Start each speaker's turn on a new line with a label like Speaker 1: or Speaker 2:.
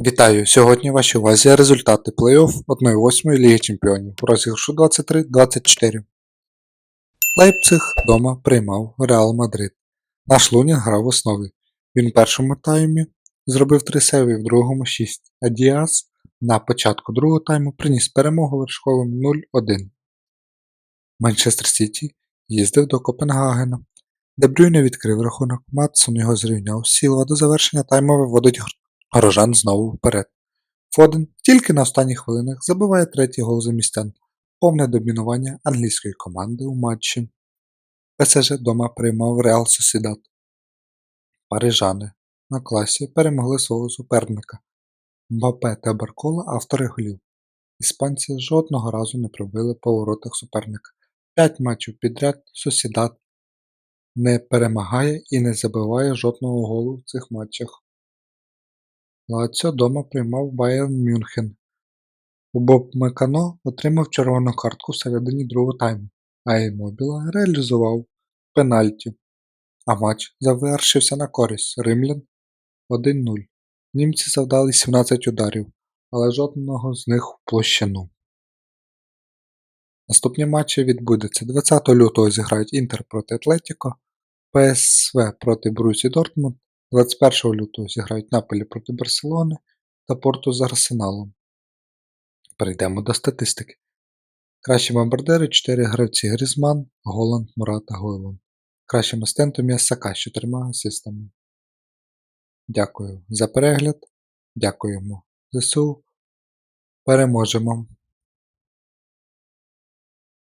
Speaker 1: Вітаю! Сьогодні в вашій увазі результати плей-офф 1-8 Ліги Чемпіонів розіграшу 23-24. Лейпциг дома приймав Реал Мадрид. Наш Лунін грав в основі. Він в першому таймі зробив 3 сейви, в другому 6, а Діас на початку другого тайму приніс перемогу вершковим 0-1. Манчестер Сіті їздив до Копенгагена. Дебрюйне відкрив рахунок, Матсон його зрівняв, Сілва до завершення тайму виводить Горожан знову вперед. Фоден тільки на останніх хвилинах забиває третій гол за містян. Повне домінування англійської команди у матчі. ПСЖ дома приймав Реал Сосідат. Парижани на класі перемогли свого суперника. Мбапе та Баркола автори голів. Іспанці жодного разу не пробили по воротах суперника. П'ять матчів підряд Сосідат не перемагає і не забиває жодного голу в цих матчах. Лаціо дома приймав Байерн Мюнхен. Упомекано отримав червону картку всередині другого тайму, а Іммобіла реалізував пенальті, а матч завершився на користь римлян 1-0. Німці завдали 17 ударів, але жодного з них в площину. Наступні матчі відбудуться 20 лютого зіграють Інтер проти Атлетіко, ПСВ проти Брусі Дортмунд, 21 лютого зіграють Наполі проти Барселони та Порту з Арсеналом. Перейдемо до статистики. Кращі бомбардири 4 гравці Грізман, Голланд, Мурата, Гойланд. Кращим асистентом є Сака з 4 асистами. Дякую за перегляд. Дякуємо ЗСУ. Переможемо!